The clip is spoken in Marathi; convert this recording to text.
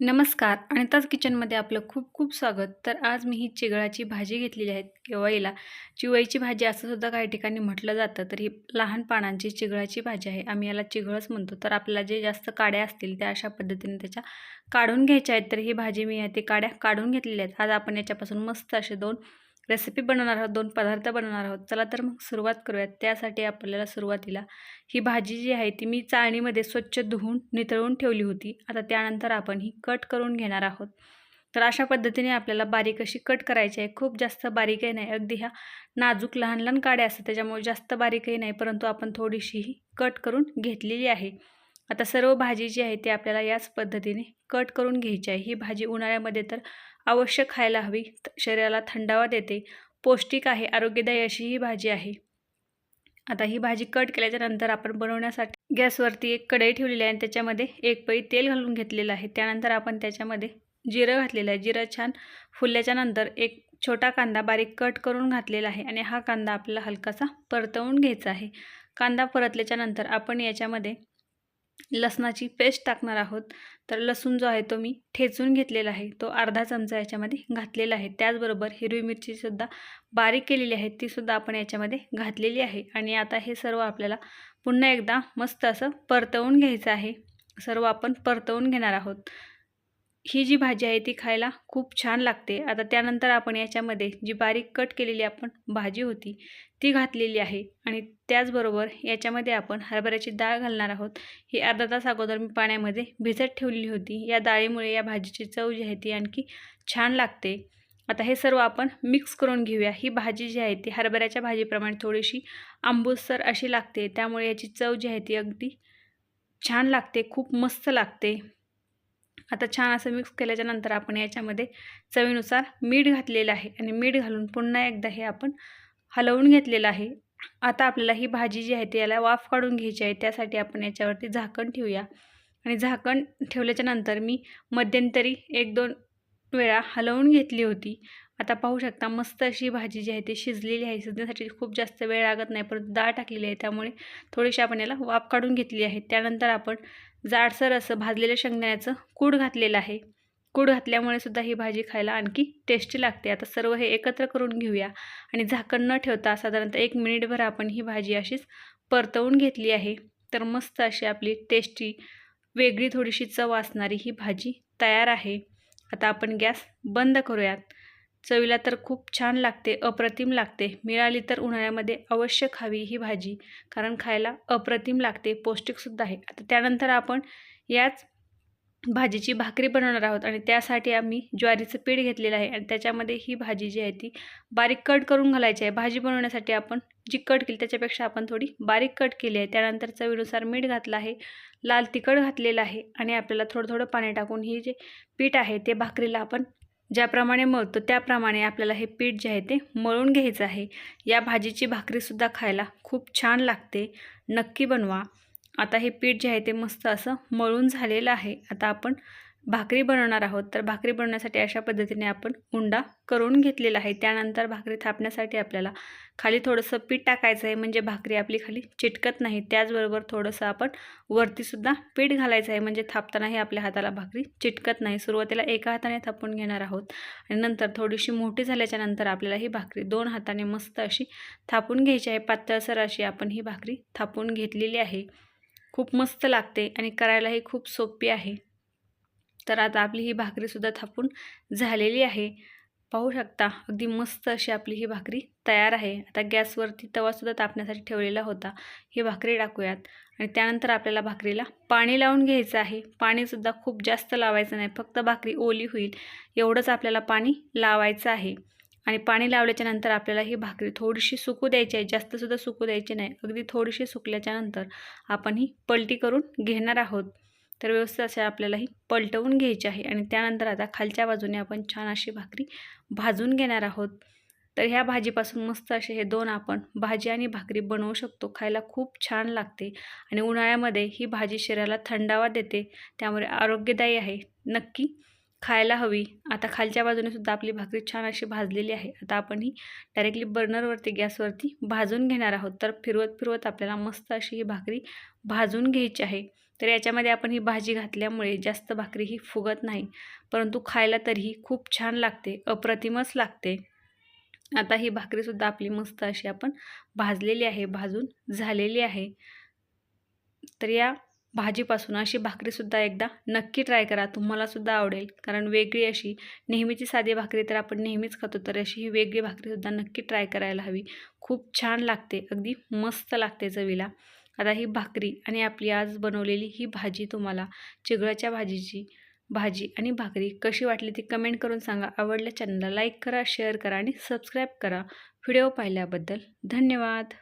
नमस्कार. अनिताज किचनमध्ये आपलं खूप खूप स्वागत. तर आज मी ही चिगळाची भाजी घेतलेली आहे किंवा हिला. चिवळीची भाजी असं सुद्धा काही ठिकाणी म्हटलं जातं तर ही लहान पानांची चिगळाची भाजी आहे. आम्ही याला चिगळच म्हणतो. तर आपल्याला जे जास्त काड्या असतील त्या अशा पद्धतीने त्याच्या काढून घ्यायच्या आहेत. तर ही भाजी मी आहे ते काड्या काढून घेतलेल्या आहेत. आज आपण याच्यापासून मस्त असे दोन रेसिपी बनवणार आहोत दोन पदार्थ बनवणार आहोत. चला तर मग सुरुवात करूयात. त्यासाठी आपल्याला सुरुवातीला ही भाजी जी आहे ती मी चाळणीमध्ये स्वच्छ धुवून नितळून ठेवली होती. आता त्यानंतर आपण ही कट करून घेणार आहोत. तर अशा पद्धतीने आपल्याला बारीक अशी कट करायची आहे. खूप जास्त बारीकही नाही. अगदी ह्या नाजूक लहान लहान काड्या असतात त्याच्यामुळे जास्त बारीकही नाही परंतु आपण थोडीशी ही कट करून घेतलेली आहे. आता सर्व भाजी जी आहे ती आपल्याला याच पद्धतीने कट करून घ्यायची आहे. ही भाजी उन्हाळ्यामध्ये तर अवश्य खायला हवी. शरीराला थंडावा देते. पौष्टिक आहे. आरोग्यदायी अशी ही भाजी आहे. आता ही भाजी कट केल्याच्यानंतर आपण बनवण्यासाठी गॅसवरती एक कढई ठेवलेली आहे आणि त्याच्यामध्ये एक पई तेल घालून घेतलेलं आहे. त्यानंतर आपण त्याच्यामध्ये जिरं घातलेलं आहे. जिरं छान फुलल्याच्यानंतर एक छोटा कांदा बारीक कट करून घातलेला आहे आणि हा कांदा आपल्याला हलकासा परतवून घ्यायचा आहे. कांदा परतल्याच्यानंतर आपण याच्यामध्ये लसणाची पेस्ट टाकणार आहोत. तर लसूण जो आहे तो मी ठेचून घेतलेला आहे. तो अर्धा चमचा याच्यामध्ये घातलेला आहे. त्याचबरोबर हिरवी मिरचीसुद्धा बारीक केलेली आहे. तीसुद्धा आपण याच्यामध्ये घातलेली आहे. आणि आता हे सर्व आपल्याला पुन्हा एकदा मस्त असं परतवून घ्यायचं आहे. सर्व आपण परतवून घेणार आहोत. ही जी भाजी आहे ती खायला खूप छान लागते. आता त्यानंतर आपण याच्यामध्ये जी बारीक कट केलेली आपण भाजी होती ती घातलेली आहे. आणि त्याचबरोबर याच्यामध्ये आपण हरभऱ्याची डाळ घालणार आहोत. ही अर्धा तास अगोदर मी पाण्यामध्ये भिजत ठेवलेली होती. या डाळीमुळे या भाजीची चव जी आहे ती आणखी छान लागते. आता हे सर्व आपण मिक्स करून घेऊया. ही भाजी जी आहे ती हरभऱ्याच्या भाजीप्रमाणे थोडीशी आंबूसर अशी लागते. त्यामुळे याची चव जी आहे ती अगदी छान लागते. खूप मस्त लागते. आता छान असं मिक्स केल्याच्यानंतर आपण याच्यामध्ये चवीनुसार मीठ घातलेलं आहे. आणि मीठ घालून पुन्हा एकदा हे आपण हलवून घेतलेलं आहे. आता आपल्याला ही भाजी जी आहे ती याला वाफ काढून घ्यायची आहे. त्यासाठी आपण याच्यावरती झाकण ठेवूया. आणि झाकण ठेवल्याच्या नंतर मी मध्यंतरी एक दोन वेळा हलवून घेतली होती. आता पाहू शकता मस्त अशी भाजी जी आहे ती शिजलेली आहे. शिजण्यासाठी खूप जास्त वेळ लागत नाही. परंतु डाळ टाकलेली आहे. त्यामुळे थोडीशी आपण याला वाफ काढून घेतली आहे. त्यानंतर आपण जाडसर असं भाजलेल्या शेंगदाण्याचं कूड घातलेलं आहे. कूड घातल्यामुळे सुद्धा ही भाजी खायला आणखी टेस्टी लागते. आता सर्व हे एकत्र करून घेऊया. आणि झाकण न ठेवता साधारणतः एक मिनिटभर आपण ही भाजी अशीच परतवून घेतली आहे. तर मस्त अशी आपली टेस्टी वेगळी थोडीशी चव असणारी ही भाजी तयार आहे. आता आपण गॅस बंद करूयात. चवीला तर खूप छान लागते अप्रतिम लागते. मिळाली तर उन्हाळ्यामध्ये अवश्य खावी ही भाजी कारण खायला अप्रतिम लागते पौष्टिकसुद्धा आहे. आता त्यानंतर आपण याच भाजीची भाकरी बनवणार आहोत आणि त्यासाठी आम्ही ज्वारीचं पीठ घेतलेलं आहे आणि त्याच्यामध्ये ही भाजी जी आहे ती बारीक कट करून घालायची आहे. भाजी बनवण्यासाठी आपण जी कट केली त्याच्यापेक्षा आपण थोडी बारीक कट केली आहे. त्यानंतर चवीनुसार मीठ घातलं आहे लाल तिखट घातलेलं आहे आणि आपल्याला थोडं थोडं पाणी टाकून ही जे पीठ आहे ते भाकरीला आपण ज्याप्रमाणे मळतो त्याप्रमाणे आपल्याला हे पीठ जे आहे ते मळून घ्यायचं आहे. या भाजीची भाकरीसुद्धा खायला खूप छान लागते. नक्की बनवा. आता हे पीठ जे आहे ते मस्त असं मळून झालेलं आहे. आता आपण भाकरी बनवणार आहोत. तर भाकरी बनवण्यासाठी अशा पद्धतीने आपण उंडा करून घेतलेला आहे. त्यानंतर भाकरी थापण्यासाठी आपल्याला खाली थोडंसं पीठ टाकायचं आहे. म्हणजे भाकरी आपली खाली चिटकत नाही. त्याचबरोबर थोडंसं आपण वरतीसुद्धा पीठ घालायचं आहे. म्हणजे थापतानाही आपल्या हाताला भाकरी चिटकत नाही. सुरुवातीला एका हाताने थापून घेणार आहोत. आणि नंतर थोडीशी मोठी झाल्याच्यानंतर आपल्याला ही भाकरी दोन हाताने मस्त अशी थापून घ्यायची आहे. पातळसर अशी आपण ही भाकरी थापून घेतलेली आहे. खूप मस्त लागते आणि करायलाही खूप सोपी आहे. तर आता आपली ही भाकरीसुद्धा थापून झालेली आहे. पाहू शकता अगदी मस्त अशी आपली ही भाकरी तयार आहे. आता गॅसवरती तवासुद्धा तापण्यासाठी ठेवलेला होता. ही भाकरी टाकूयात. आणि त्यानंतर आपल्याला भाकरीला पाणी लावून घ्यायचं आहे. पाणीसुद्धा खूप जास्त लावायचं नाही. फक्त भाकरी ओली होईल एवढंच आपल्याला पाणी लावायचं आहे. आणि पाणी लावल्याच्या नंतर आपल्याला ही भाकरी थोडीशी सुकू द्यायची आहे. जास्तसुद्धा सुकू द्यायची नाही. अगदी थोडीशी सुकल्याच्यानंतर आपण ही पलटी करून घेणार आहोत. तर व्यवस्थित असे आपल्याला ही पलटवून घ्यायची आहे. आणि त्यानंतर आता खालच्या बाजूने आपण छान अशी भाकरी भाजून घेणार आहोत. तर ह्या भाजीपासून मस्त असे हे दोन आपण भाजी आणि भाकरी बनवू शकतो. खायला खूप छान लागते. आणि उन्हाळ्यामध्ये ही भाजी शरीराला थंडावा देते. त्यामुळे आरोग्यदायी आहे. नक्की खायला हवी. आता खालच्या बाजूने सुद्धा आपली भाकरी छान अशी भाजलेली आहे. आता आपण ही डायरेक्टली बर्नरवरती गॅसवरती भाजून घेणार आहोत. तर फिरवत फिरवत आपल्याला मस्त अशी ही भाकरी भाजून घ्यायची आहे. तर याच्यामध्ये आपण ही भाजी घातल्यामुळे जास्त भाकरी ही फुगत नाही. परंतु खायला तरीही खूप छान लागते अप्रतिमच लागते. आता ही भाकरीसुद्धा आपली मस्त अशी आपण भाजलेली आहे भाजून झालेली आहे. तर या भाजीपासून अशी भाकरीसुद्धा एकदा नक्की ट्राय करा तुम्हालासुद्धा आवडेल. कारण वेगळी अशी नेहमीची साधी भाकरी तर आपण नेहमीच खातो तर अशी ही वेगळी भाकरीसुद्धा नक्की ट्राय करायला हवी. खूप छान लागते अगदी मस्त लागते चवीला. आता ही भाकरी आणि आपली आज बनवलेली ही भाजी तुम्हाला चिगळाच्या भाजीची भाजी आणि भाकरी कशी वाटली ती कमेंट करून सांगा. आवडल्या चॅनलला लाईक करा शेअर करा आणि सबस्क्राईब करा. व्हिडिओ पाहिल्याबद्दल धन्यवाद.